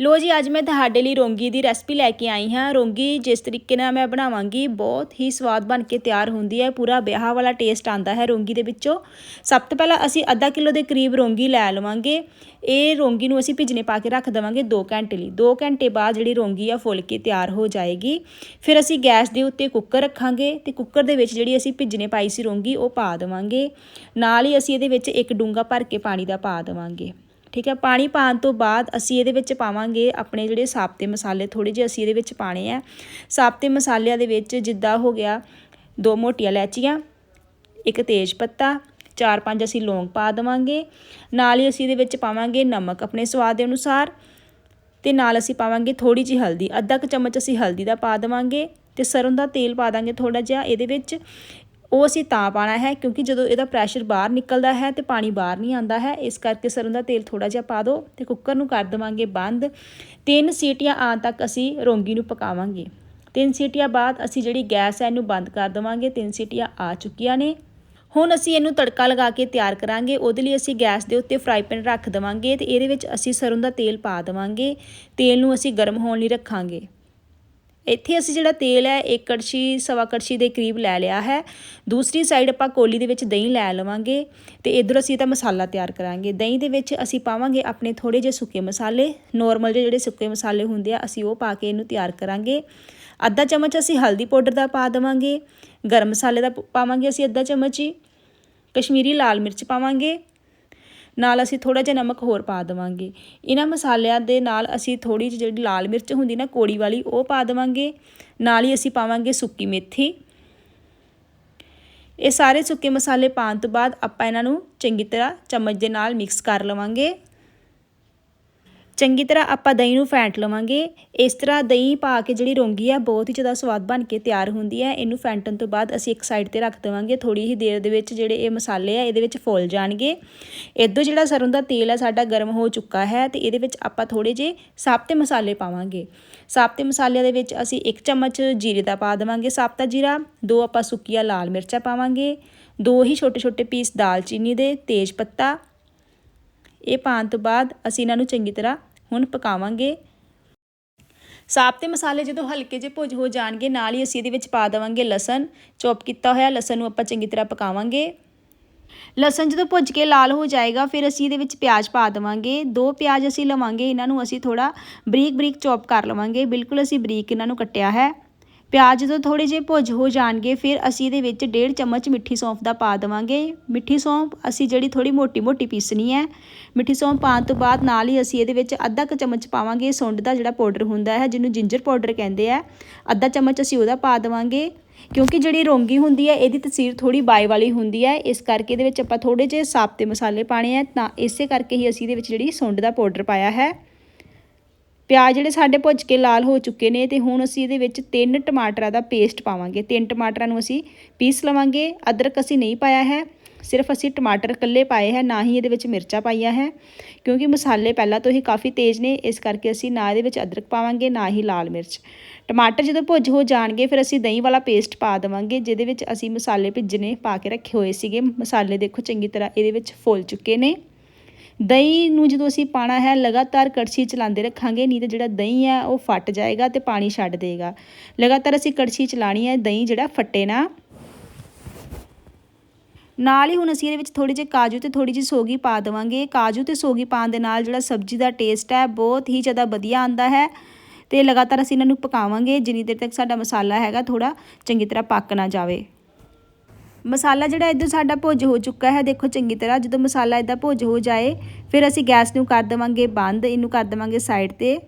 ਲੋ ਜੀ, ਅੱਜ ਮੈਂ ਤੁਹਾਡੇ ਲਈ ਰੋਂਗੀ ਦੀ ਰੈਸਪੀ ਲੈ ਕੇ ਆਈ ਹਾਂ। ਰੋਂਗੀ, ਜਿਸ ਤਰੀਕੇ ਨਾਲ ਮੈਂ ਬਣਾਵਾਂਗੀ, ਬਹੁਤ ਹੀ ਸਵਾਦ ਬਣ ਕੇ ਤਿਆਰ ਹੁੰਦੀ ਹੈ। ਪੂਰਾ ਵਿਆਹ ਵਾਲਾ ਟੇਸਟ ਆਂਦਾ ਹੈ ਰੋਂਗੀ ਦੇ ਵਿੱਚੋਂ। ਸਭ ਤੋਂ ਪਹਿਲਾਂ ਅਸੀਂ ਅੱਧਾ ਕਿਲੋ ਦੇ ਕਰੀਬ ਰੋਂਗੀ ਲੈ ਲਵਾਂਗੇ। ਇਹ ਰੋਂਗੀ ਨੂੰ ਅਸੀਂ ਭਿੱਜਨੇ ਪਾ ਕੇ ਰੱਖ ਦੇਵਾਂਗੇ 2 ਘੰਟੇ ਲਈ। 2 ਘੰਟੇ ਬਾਅਦ ਜਿਹੜੀ ਰੋਂਗੀ ਆ ਫੁੱਲ ਕੇ ਤਿਆਰ ਹੋ ਜਾਏਗੀ। ਫਿਰ ਅਸੀਂ ਗੈਸ ਦੇ ਉੱਤੇ ਕੁੱਕਰ ਰੱਖਾਂਗੇ ਤੇ ਕੁੱਕਰ ਦੇ ਵਿੱਚ ਜਿਹੜੀ ਅਸੀਂ ਭਿੱਜਨੇ ਪਾਈ ਸੀ ਰੋਂਗੀ, ਉਹ ਪਾ ਦੇਵਾਂਗੇ। ਨਾਲ ਹੀ ਅਸੀਂ ਇਹਦੇ ਵਿੱਚ ਇੱਕ ਡੂੰਗਾ ਭਰ ਕੇ ਪਾਣੀ ਦਾ ਪਾ ਦੇਵਾਂਗੇ। ਠੀਕ ਹੈ, ਪਾਣੀ ਪਾਣ ਤੋਂ ਬਾਅਦ ਅਸੀਂ ਇਹਦੇ ਵਿੱਚ ਪਾਵਾਂਗੇ ਆਪਣੇ ਜਿਹੜੇ ਸਾਬਤੇ ਮਸਾਲੇ ਥੋੜੇ ਜਿਹੇ ਅਸੀਂ ਇਹਦੇ ਵਿੱਚ ਪਾਣੇ ਆ। ਸਾਬਤੇ ਮਸਾਲਿਆਂ ਦੇ ਵਿੱਚ ਜਿੱਦਾਂ ਹੋ ਗਿਆ ਦੋ ਮੋਟੀਆਂ ਇਲਾਚੀਆਂ ਇੱਕ ਤੇਜ ਪੱਤਾ, ਚਾਰ ਪੰਜ ਅਸੀਂ ਲੌਂਗ ਪਾ ਦੇਵਾਂਗੇ। ਨਾਲ ਹੀ ਅਸੀਂ ਇਹਦੇ ਵਿੱਚ ਪਾਵਾਂਗੇ ਨਮਕ ਆਪਣੇ ਸਵਾਦ ਦੇ ਅਨੁਸਾਰ ਤੇ ਨਾਲ ਅਸੀਂ ਪਾਵਾਂਗੇ ਥੋੜੀ ਜਿਹੀ ਹਲਦੀ, ਅੱਧਾ ਕੁ ਚਮਚ ਅਸੀਂ ਹਲਦੀ ਦਾ ਪਾ ਦੇਵਾਂਗੇ ਤੇ ਸਰੋਂ ਦਾ ਤੇਲ ਪਾ ਦਾਂਗੇ ਥੋੜਾ ਜਿਹਾ ਇਹਦੇ ਵਿੱਚ। ਉਹ ਅਸੀਂ ਤਾਂ ਪਾਣਾ ਹੈ ਕਿਉਂਕਿ ਜਦੋਂ ਇਹਦਾ ਪ੍ਰੈਸ਼ਰ ਬਾਹਰ ਨਿਕਲਦਾ ਹੈ ਤੇ ਪਾਣੀ ਬਾਹਰ ਨਹੀਂ ਆਉਂਦਾ ਹੈ, ਇਸ ਕਰਕੇ ਸਰੋਂ ਦਾ ਤੇਲ ਥੋੜਾ ਜਿਹਾ ਪਾ ਦਿਓ ਤੇ ਕੁੱਕਰ ਨੂੰ ਕਰ ਦੇਵਾਂਗੇ ਬੰਦ। ਤਿੰਨ ਸੀਟੀਆਂ ਆਉਣ ਤੱਕ ਅਸੀਂ ਰੋਂਗੀ ਨੂੰ ਪਕਾਵਾਂਗੇ। ਤਿੰਨ ਸੀਟੀਆਂ ਬਾਅਦ ਅਸੀਂ ਜਿਹੜੀ ਗੈਸ ਹੈ ਇਹਨੂੰ ਬੰਦ ਕਰ ਦੇਵਾਂਗੇ, ਤਿੰਨ ਸੀਟੀਆਂ ਆ ਚੁੱਕੀਆਂ ਨੇ। ਹੁਣ ਅਸੀਂ ਇਹਨੂੰ ਤੜਕਾ ਲਗਾ ਕੇ ਤਿਆਰ ਕਰਾਂਗੇ, ਉਹਦੇ ਲਈ ਅਸੀਂ ਗੈਸ ਦੇ ਉੱਤੇ ਫਰਾਈ ਪੈਨ ਰੱਖ ਦੇਵਾਂਗੇ ਤੇ ਇਹਦੇ ਵਿੱਚ ਅਸੀਂ ਸਰੋਂ ਦਾ ਤੇਲ ਪਾ ਦੇਵਾਂਗੇ। ਤੇਲ ਨੂੰ ਅਸੀਂ ਗਰਮ ਹੋਣ ਲਈ ਰੱਖਾਂਗੇ। ਇੱਥੇ ਅਸੀਂ ਜਿਹੜਾ ਤੇਲ ਹੈ, ਇੱਕ ਕੜਛੀ, ਸਵਾ ਕੜਛੀ ਦੇ ਕਰੀਬ ਲੈ ਲਿਆ ਹੈ। ਦੂਸਰੀ ਸਾਈਡ ਆਪਾਂ ਕੋਲੀ ਦੇ ਵਿੱਚ ਦਹੀਂ ਲੈ ਲਵਾਂਗੇ ਤੇ ਇਧਰ ਅਸੀਂ ਇਹਦਾ ਮਸਾਲਾ ਤਿਆਰ ਕਰਾਂਗੇ। ਦਹੀਂ ਦੇ ਵਿੱਚ ਅਸੀਂ ਪਾਵਾਂਗੇ ਆਪਣੇ ਥੋੜੇ ਜਿਹੇ ਸੁੱਕੇ ਮਸਾਲੇ। ਨੋਰਮਲ ਜਿਹੜੇ ਸੁੱਕੇ ਮਸਾਲੇ ਹੁੰਦੇ ਆ, ਅਸੀਂ ਉਹ ਪਾ ਕੇ ਇਹਨੂੰ ਤਿਆਰ ਕਰਾਂਗੇ। ਅੱਧਾ ਚਮਚ ਅਸੀਂ ਹਲਦੀ ਪਾਊਡਰ ਦਾ ਪਾ ਦੇਵਾਂਗੇ। ਗਰਮ ਮਸਾਲੇ ਦਾ ਪਾਵਾਂਗੇ ਅਸੀਂ ਅੱਧਾ ਚਮਚ ਹੀ। ਕਸ਼ਮੀਰੀ ਲਾਲ ਮਿਰਚ ਪਾਵਾਂਗੇ। ਨਾਲ ਅਸੀਂ ਥੋੜਾ ਜਿਹਾ ਨਮਕ ਹੋਰ ਪਾ ਦੇਵਾਂਗੇ। ਇਹਨਾਂ ਮਸਾਲਿਆਂ ਦੇ ਨਾਲ ਅਸੀਂ ਥੋੜੀ ਜਿਹੀ ਜਿਹੜੀ ਲਾਲ ਮਿਰਚ ਹੁੰਦੀ ਨਾ ਕੋੜੀ ਵਾਲੀ, ਉਹ ਪਾ ਦੇਵਾਂਗੇ। ਨਾਲ ਹੀ ਅਸੀਂ ਪਾਵਾਂਗੇ ਸੁੱਕੀ ਮੇਥੀ। ਇਹ ਸਾਰੇ ਸੁੱਕੇ ਮਸਾਲੇ ਪਾਉਣ ਤੋਂ ਬਾਅਦ ਆਪਾਂ ਇਹਨਾਂ ਨੂੰ ਚੰਗੀ ਤਰ੍ਹਾਂ ਚਮਚ ਦੇ ਨਾਲ ਮਿਕਸ ਕਰ ਲਵਾਂਗੇ। ਚੰਗੀ ਤਰ੍ਹਾਂ ਆਪਾਂ ਦਹੀਂ ਨੂੰ ਫੈਂਟ ਲਵਾਂਗੇ। ਇਸ ਤਰ੍ਹਾਂ ਦਹੀਂ ਪਾ ਕੇ ਜਿਹੜੀ ਰੋਂਗੀ ਆ, ਬਹੁਤ ਹੀ ਜ਼ਿਆਦਾ ਸਵਾਦ ਬਣ ਕੇ ਤਿਆਰ ਹੁੰਦੀ ਹੈ ਇਹਨੂੰ ਫੈਂਟਣ ਤੋਂ ਬਾਅਦ ਅਸੀਂ ਇੱਕ ਸਾਈਡ ਤੇ ਰੱਖ ਦੇਵਾਂਗੇ। ਥੋੜੀ ਹੀ ਦੇਰ ਦੇ ਵਿੱਚ ਜਿਹੜੇ ਇਹ ਮਸਾਲੇ ਆ, ਇਹਦੇ ਵਿੱਚ ਫੁੱਲ ਜਾਣਗੇ। ਇਦੋਂ ਜਿਹੜਾ ਸਰੋਂ ਦਾ ਤੇਲ ਹੈ ਸਾਡਾ ਗਰਮ ਹੋ ਚੁੱਕਾ ਹੈ ਤੇ ਇਹਦੇ ਵਿੱਚ ਆਪਾਂ ਥੋੜੇ ਜੇ ਸਾਬਤੇ ਮਸਾਲੇ ਪਾਵਾਂਗੇ। ਸਾਬਤੇ ਮਸਾਲਿਆਂ ਦੇ ਵਿੱਚ ਅਸੀਂ ਇੱਕ ਚਮਚ ਜੀਰੇ ਦਾ ਪਾ ਦੇਵਾਂਗੇ। ਸਾਬਤਾ ਜੀਰਾ, ਦੋ ਆਪਾਂ ਸੁੱਕੀਆਂ ਲਾਲ ਮਿਰਚਾਂ ਪਾਵਾਂਗੇ। ਦੋ ਹੀ ਛੋਟੇ ਛੋਟੇ ਪੀਸ ਦਾਲਚੀਨੀ ਦੇ ਤੇਜ ਪੱਤਾ। ਇਹ ਪਾਉਣ ਤੋਂ ਬਾਅਦ ਅਸੀਂ ਇਹਨਾਂ ਨੂੰ ਚੰਗੀ ਤਰ੍ਹਾਂ ਹੁਣ ਪਕਾਵਾਂਗੇ। ਸਾਬਤੇ ਮਸਾਲੇ ਜਦੋਂ ਹਲਕੇ ਜਿਹੇ ਭੁੱਜ ਹੋ ਜਾਣਗੇ, ਨਾਲ ਹੀ ਅਸੀਂ ਇਹਦੇ ਵਿੱਚ ਪਾ ਦੇਵਾਂਗੇ ਲਸਣ। ਚੌਪ ਕੀਤਾ ਹੋਇਆ ਲਸਣ ਨੂੰ ਆਪਾਂ ਚੰਗੀ ਤਰ੍ਹਾਂ ਪਕਾਵਾਂਗੇ। ਲਸਣ ਜਦੋਂ ਭੁੱਜ ਕੇ ਲਾਲ ਹੋ ਜਾਏਗਾ, ਫਿਰ ਅਸੀਂ ਇਹਦੇ ਵਿੱਚ ਪਿਆਜ਼ ਪਾ ਦੇਵਾਂਗੇ। ਦੋ ਪਿਆਜ਼ ਅਸੀਂ ਲਵਾਂਗੇ, ਇਹਨਾਂ ਨੂੰ ਅਸੀਂ ਥੋੜਾ ਬਰੀਕ ਬਰੀਕ ਚੌਪ ਕਰ ਲਵਾਂਗੇ। ਬਿਲਕੁਲ ਅਸੀਂ ਬਰੀਕ ਇਹਨਾਂ ਨੂੰ ਕੱਟਿਆ ਹੈ। ਪਿਆਜ਼ ਜਦੋਂ ਥੋੜ੍ਹੇ ਜਿਹੇ ਭੁੱਜ ਹੋ ਜਾਣਗੇ, ਫਿਰ ਅਸੀਂ ਇਹਦੇ ਵਿੱਚ ਡੇਢ ਚਮਚ ਮਿੱਠੀ ਸੌਂਫ ਦਾ ਪਾ ਦੇਵਾਂਗੇ। ਮਿੱਠੀ ਸੌਂਫ ਅਸੀਂ ਜਿਹੜੀ ਥੋੜ੍ਹੀ ਮੋਟੀ ਮੋਟੀ ਪੀਸਣੀ ਹੈ, ਮਿੱਠੀ ਸੌਂਫ ਪਾਉਣ ਤੋਂ ਬਾਅਦ ਨਾਲ ਹੀ ਅਸੀਂ ਇਹਦੇ ਵਿੱਚ ਅੱਧਾ ਕੁ ਚਮਚ ਪਾਵਾਂਗੇ ਸੁੰਡ ਦਾ ਜਿਹੜਾ ਪਾਊਡਰ ਹੁੰਦਾ ਹੈ, ਜਿਹਨੂੰ ਜਿੰਜਰ ਪਾਊਡਰ ਕਹਿੰਦੇ ਆ। ਅੱਧਾ ਚਮਚ ਅਸੀਂ ਉਹਦਾ ਪਾ ਦੇਵਾਂਗੇ, ਕਿਉਂਕਿ ਜਿਹੜੀ ਰੋਂਗੀ ਹੁੰਦੀ ਹੈ, ਇਹਦੀ ਤਸੀਰ ਥੋੜੀ ਬਾਈ ਵਾਲੀ ਹੁੰਦੀ ਹੈ, ਇਸ ਕਰਕੇ ਇਹਦੇ ਵਿੱਚ ਆਪਾਂ ਥੋੜੇ ਜਿਹੇ ਸਾਬਤੇ ਮਸਾਲੇ ਪਾਣੇ ਆ। ਤਾਂ ਇਸੇ ਕਰਕੇ ਹੀ ਅਸੀਂ ਇਹਦੇ ਵਿੱਚ ਜਿਹੜੀ ਸੁੰਡ ਦਾ ਪਾਊਡਰ ਪਾਇਆ ਹੈ। ਪਿਆਜ਼ ਜਿਹੜੇ ਸਾਡੇ ਭੁੱਜ ਕੇ ਲਾਲ ਹੋ ਚੁੱਕੇ ਨੇ ਤੇ ਹੁਣ ਅਸੀਂ ਇਹਦੇ ਵਿੱਚ ਤਿੰਨ ਟਮਾਟਰਾਂ ਦਾ ਪੇਸਟ ਪਾਵਾਂਗੇ। ਤਿੰਨ ਟਮਾਟਰਾਂ ਨੂੰ ਅਸੀਂ ਪੀਸ ਲਵਾਂਗੇ। ਅਦਰਕ ਅਸੀਂ ਨਹੀਂ ਪਾਇਆ ਹੈ। ਸਿਰਫ ਅਸੀਂ ਟਮਾਟਰ ਇਕੱਲੇ ਪਾਏ ਹੈ, ਨਾ ਹੀ ਇਹਦੇ ਵਿੱਚ ਮਿਰਚਾਂ ਪਾਈਆਂ ਹੈ, ਕਿਉਂਕਿ ਮਸਾਲੇ ਪਹਿਲਾਂ ਤੋਂ ਹੀ ਕਾਫੀ ਤੇਜ਼ ਨੇ, ਇਸ ਕਰਕੇ ਅਸੀਂ ਨਾ ਇਹਦੇ ਵਿੱਚ ਅਦਰਕ ਪਾਵਾਂਗੇ, ਨਾ ਹੀ ਲਾਲ ਮਿਰਚ। ਟਮਾਟਰ ਜਦੋਂ ਭੁੱਜ ਹੋ ਜਾਣਗੇ, ਫਿਰ ਅਸੀਂ ਦਹੀਂ ਵਾਲਾ ਪੇਸਟ ਪਾ ਦੇਵਾਂਗੇ, ਜਿਹਦੇ ਵਿੱਚ ਅਸੀਂ ਮਸਾਲੇ ਭਿੱਜਨੇ ਪਾ ਕੇ ਰੱਖੇ ਹੋਏ ਸੀਗੇ। ਮਸਾਲੇ ਦੇਖੋ ਚੰਗੀ ਤਰ੍ਹਾਂ ਇਹਦੇ ਵਿੱਚ ਫੁੱਲ ਚੁੱਕੇ ਨੇ। ਦਹੀਂ ਨੂੰ ਜਦੋਂ ਅਸੀਂ ਪਾਣਾ ਹੈ, ਲਗਾਤਾਰ ਕੜਛੀ ਚਲਾਉਂਦੇ ਰੱਖਾਂਗੇ, ਨਹੀਂ ਤਾਂ ਜਿਹੜਾ ਦਹੀਂ ਹੈ, ਉਹ ਫਟ ਜਾਏਗਾ ਤੇ ਪਾਣੀ ਛੱਡ ਦੇਗਾ। ਲਗਾਤਾਰ ਅਸੀਂ ਕੜਛੀ ਚਲਾਣੀ ਹੈ, ਦਹੀਂ ਜਿਹੜਾ ਫੱਟੇ ਨਾ। ਨਾਲ ਹੀ ਹੁਣ ਅਸੀਂ ਇਹਦੇ ਵਿੱਚ ਥੋੜੀ ਜਿਹੀ ਕਾਜੂ ਤੇ ਥੋੜੀ ਜਿਹੀ ਸੋਗੀ ਪਾ ਦੇਵਾਂਗੇ। ਕਾਜੂ ਤੇ ਸੋਗੀ ਪਾਉਣ ਦੇ ਨਾਲ ਜਿਹੜਾ ਸਬਜ਼ੀ ਦਾ ਟੇਸਟ ਹੈ, ਬਹੁਤ ਹੀ ਜ਼ਿਆਦਾ ਵਧੀਆ ਆਂਦਾ ਹੈ। ਤੇ ਲਗਾਤਾਰ ਅਸੀਂ ਇਹਨਾਂ ਨੂੰ ਪਕਾਵਾਂਗੇ, ਜਿੰਨੀ ਦੇਰ ਤੱਕ ਸਾਡਾ ਮਸਾਲਾ ਹੈਗਾ ਥੋੜਾ ਚੰਗੀ ਤਰ੍ਹਾਂ ਪੱਕ ਨਾ ਜਾਵੇ। ਮਸਾਲਾ ਜਿਹੜਾ ਇੱਧਰ ਸਾਡਾ ਭੁੱਜ ਹੋ ਚੁੱਕਾ ਹੈ, ਦੇਖੋ ਚੰਗੀ ਤਰ੍ਹਾਂ ਜਦੋਂ ਮਸਾਲਾ ਇਦਾਂ ਭੁੱਜ ਹੋ ਜਾਏ, ਫਿਰ ਅਸੀਂ ਗੈਸ ਨੂੰ ਕਰ ਦੇਵਾਂਗੇ ਬੰਦ, ਇਹਨੂੰ ਕਰ ਦੇਵਾਂਗੇ ਸਾਈਡ ਤੇ।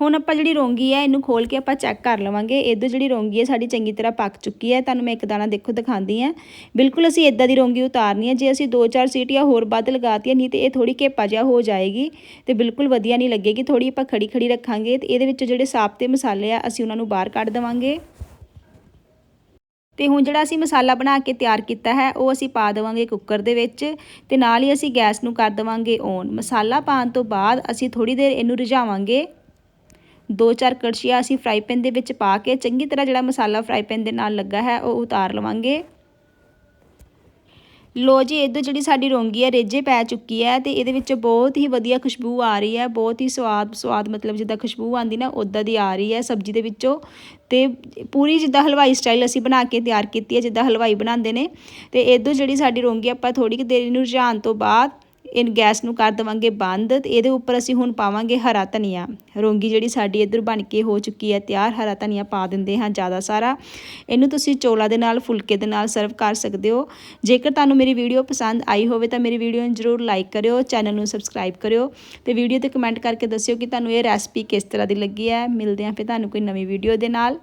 ਹੁਣ ਆਪਾਂ ਜਿਹੜੀ ਰੋਂਗੀ ਹੈ, ਇਹਨੂੰ ਖੋਲ ਕੇ ਆਪਾਂ ਚੈੱਕ ਕਰ ਲਵਾਂਗੇ। ਇੱਧਰ ਜਿਹੜੀ ਰੋਂਗੀ ਹੈ, ਸਾਡੀ ਚੰਗੀ ਤਰ੍ਹਾਂ ਪੱਕ ਚੁੱਕੀ ਹੈ। ਤੁਹਾਨੂੰ ਮੈਂ ਇੱਕ ਦਾਣਾ ਦੇਖੋ ਦਿਖਾਉਂਦੀ ਹਾਂ। ਬਿਲਕੁਲ ਅਸੀਂ ਇਦਾਂ ਦੀ ਰੋਂਗੀ ਉਤਾਰਨੀ ਹੈ। ਜੇ ਅਸੀਂ 2-4 ਸੀਟੀਆਂ ਹੋਰ ਵੱਧ ਲਗਾਤੀਆਂ, ਨਹੀਂ ਤੇ ਇਹ ਥੋੜੀ ਘੇਪਾ ਜਿਹਾ ਹੋ ਜਾਏਗੀ ਤੇ ਬਿਲਕੁਲ ਵਧੀਆ ਨਹੀਂ ਲੱਗੇਗੀ। ਥੋੜੀ ਆਪਾਂ ਖੜੀ ਖੜੀ ਰੱਖਾਂਗੇ ਤੇ ਇਹਦੇ ਵਿੱਚ ਜਿਹੜੇ ਸਾਬਤੇ ਮਸਾਲੇ ਆ, ਅਸੀਂ ਉਹਨਾਂ ਨੂੰ ਬਾਹਰ ਕੱਢ ਦੇਵਾਂਗੇ। ਤੇ ਹੁਣ ਜਿਹੜਾ ਅਸੀਂ ਮਸਾਲਾ ਬਣਾ ਕੇ ਤਿਆਰ ਕੀਤਾ ਹੈ, ਉਹ ਅਸੀਂ ਪਾ ਦੇਵਾਂਗੇ ਕੁੱਕਰ ਦੇ ਵਿੱਚ ਤੇ ਨਾਲ ਹੀ ਅਸੀਂ ਗੈਸ ਨੂੰ ਕਰ ਦੇਵਾਂਗੇ ਔਨ। ਮਸਾਲਾ ਪਾਉਣ ਤੋਂ ਬਾਅਦ ਅਸੀਂ ਥੋੜੀ ਦੇਰ ਇਹਨੂੰ ਰਿਝਾਵਾਂਗੇ। ਦੋ ਚਾਰ ਕੜਛੀਆਂ ਅਸੀਂ ਫਰਾਈ ਪੈਨ ਦੇ ਵਿੱਚ ਪਾ ਕੇ ਚੰਗੀ ਤਰ੍ਹਾਂ ਜਿਹੜਾ ਮਸਾਲਾ ਫਰਾਈ ਪੈਨ ਦੇ ਨਾਲ ਲੱਗਾ ਹੈ, ਉਹ ਉਤਾਰ ਲਵਾਂਗੇ। ਲੋ ਜੀ ਇਧਰ ਜਿਹੜੀ ਸਾਡੀ ਰੋਂਗੀ ਹੈ ਰੇਜੇ ਪੈ ਚੁੱਕੀ ਹੈ ਤੇ ਇਹਦੇ ਵਿੱਚ ਬਹੁਤ ਹੀ ਵਧੀਆ ਖੁਸ਼ਬੂ ਆ ਰਹੀ ਹੈ ਬਹੁਤ ਹੀ ਸਵਾਦ ਸਵਾਦ ਮਤਲਬ ਜਿੱਦਾਂ ਖੁਸ਼ਬੂ ਆਂਦੀ ਨਾ ਉਦਾਂ ਦੀ ਆ ਰਹੀ ਹੈ ਸਬਜ਼ੀ ਦੇ ਵਿੱਚੋਂ ਤੇ ਪੂਰੀ ਜਿੱਦਾਂ ਹਲਵਾਈ ਸਟਾਈਲ ਅਸੀਂ ਬਣਾ ਕੇ ਤਿਆਰ ਕੀਤੀ ਹੈ ਜਿੱਦਾਂ ਹਲਵਾਈ ਬਣਾਉਂਦੇ ਨੇ ਤੇ ਇਧਰ ਜਿਹੜੀ ਸਾਡੀ ਰੋਂਗੀ ਆਪਾਂ ਥੋੜੀ ਕਿ ਦੇਰ ਨੂੰ ਰਝਾਉਣ ਤੋਂ ਬਾਅਦ ਇਹ ਗੈਸ ਨੂੰ ਕਰ ਦੇਵਾਂਗੇ ਬੰਦ ਤੇ ਇਹਦੇ ਉੱਪਰ ਅਸੀਂ ਹੁਣ ਪਾਵਾਂਗੇ ਹਰਾ ਧਨੀਆ। ਰੋਂਗੀ ਜਿਹੜੀ ਸਾਡੀ ਇੱਧਰ ਬਣ ਕੇ ਹੋ ਚੁੱਕੀ ਹੈ, ਤਿਆਰ ਹਰਾ ਧਨੀਆ ਪਾ ਦਿੰਦੇ ਹਾਂ ਜ਼ਿਆਦਾ ਸਾਰਾ। ਇਹਨੂੰ ਤੁਸੀਂ ਚੋਲਾ ਦੇ ਨਾਲ, ਫੁਲਕੇ ਦੇ ਨਾਲ ਸਰਵ ਕਰ ਸਕਦੇ ਹੋ। ਜੇਕਰ ਤੁਹਾਨੂੰ ਮੇਰੀ ਵੀਡੀਓ ਪਸੰਦ ਆਈ ਹੋਵੇ ਤਾਂ ਮੇਰੀ ਵੀਡੀਓ ਨੂੰ ਜ਼ਰੂਰ ਲਾਈਕ ਕਰਿਓ, ਚੈਨਲ ਨੂੰ ਸਬਸਕ੍ਰਾਈਬ ਕਰਿਓ ਤੇ ਵੀਡੀਓ ਤੇ ਕਮੈਂਟ ਕਰਕੇ ਦੱਸਿਓ ਕਿ ਤੁਹਾਨੂੰ ਇਹ ਰੈਸਪੀ ਕਿਸ ਤਰ੍ਹਾਂ ਦੀ ਲੱਗੀ ਹੈ। ਮਿਲਦੇ ਹਾਂ ਫਿਰ ਤੁਹਾਨੂੰ ਕੋਈ ਨਵੀਂ ਵੀਡੀਓ ਦੇ ਨਾਲ।